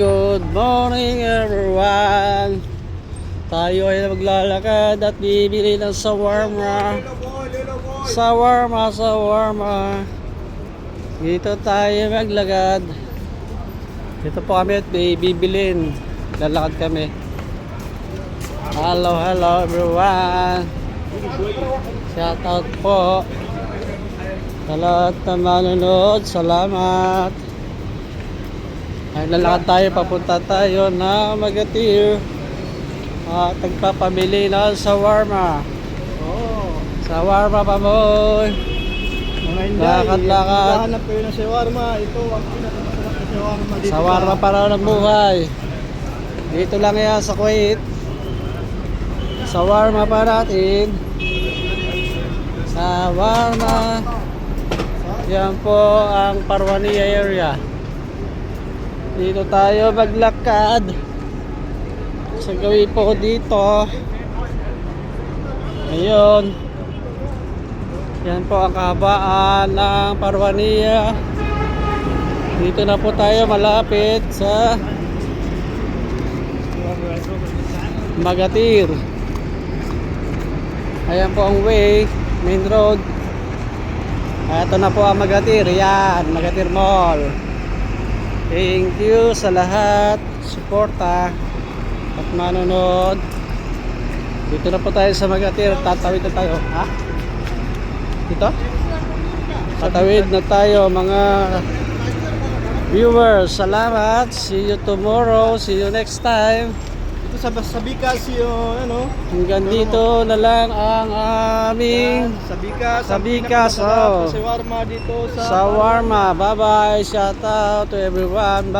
good morning everyone. Tayo ay maglalakad at bibili ng sawarma. Sawarma, sawarma. Dito tayo maglakad. Dito po kami at bibilin. Lalakad kami. Hello, hello everyone. Shout out po. Sa lahat na manonood, salamat. Ay, lalakad tayo, papunta tayo na Magatir. At nagpapamili ng sawarma. Oo. Sawarma pa boy. Mga Inday, Lakad-lakad. Hanap kayo ng shawarma. Ito ang pinakamasarap na shawarma dito. Sawarma sa- para ng buhay. Dito lang yan sa Kuwait. Sawarma pa natin. Sawarma. Yan po ang Parwania area. Dito tayo maglakad. Sa gawin po ko dito. Ayun. Yan po ang kahabaan ng Parwania. Dito na po tayo malapit sa Magatir. Ayan po ang way, main road. Ito na po ang Magatir. Yan, Magatir Mall. Thank you sa lahat. Suporta at manonood. Dito na po tayo sa Magatir. Tatawid na tayo. Ha? Dito? Tatawid na tayo mga viewers. Salamat. See you tomorrow. See you next time. Ito sa Sabikas yung ano. Hanggang dito na lang ang aming Sabikas. Sabikas, oh. Shawarma dito sa Sawarma. Bye bye. Shout out to everyone. Bye